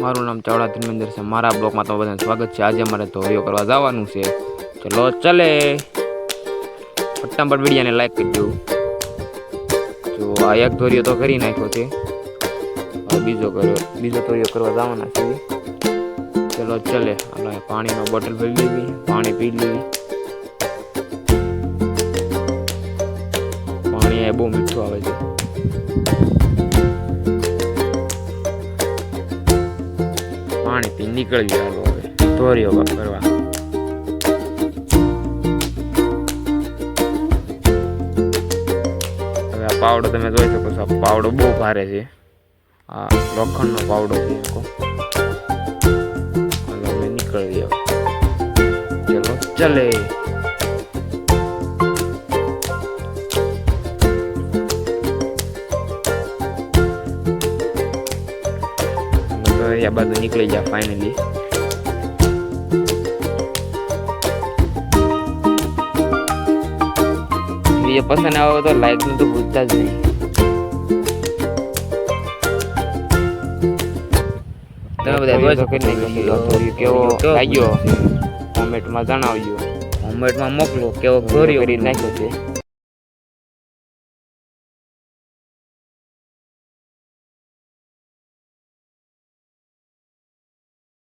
મારું નામ ચાવડા ધર્મેન્દ્ર છે. મારા બ્લોગમાં તમારું બધાને સ્વાગત છે. આજે અમારે ધોરીઓ કરવા જવાનું છે. ચલો, ચલે. ફટાફટ વિડીયાને લાઈક કરી દો જો, આ એક ધોરિયો તો કરી નાખ્યો છે. બીજો કર્યો. બીજો ધોરિયો કરવા જવાના છે. ચલો, ચલે. આપણે પાણીનો બોટલ ભરી લેવી. પાણી પી લેવી. પાણી એ બહુ મીઠું આવે છે. પાણી પી નીકળવી હાલો હવે. ધોરીઓ કરવા હવે આ પાવડો તમે જોઈ શકો છો પાવડો બહુ ભારે છે. આ લોખંડનો પાવડો છે આખો હાલો હવે નીકળવી હવે. ચલો, ચલે. આ બાજુ નીકળી ગયા ફાઇનલી વીડિયો પસંદ આવે તો લાઈકનું તો ભૂલતા જ નહીં તમે બધા જોઈ શકો ને કેવો લાગ્યો કોમેન્ટમાં જણાવજો કોમેન્ટમાં મોકલો કેવો ગોરીઓ કરી નાખ્યો છે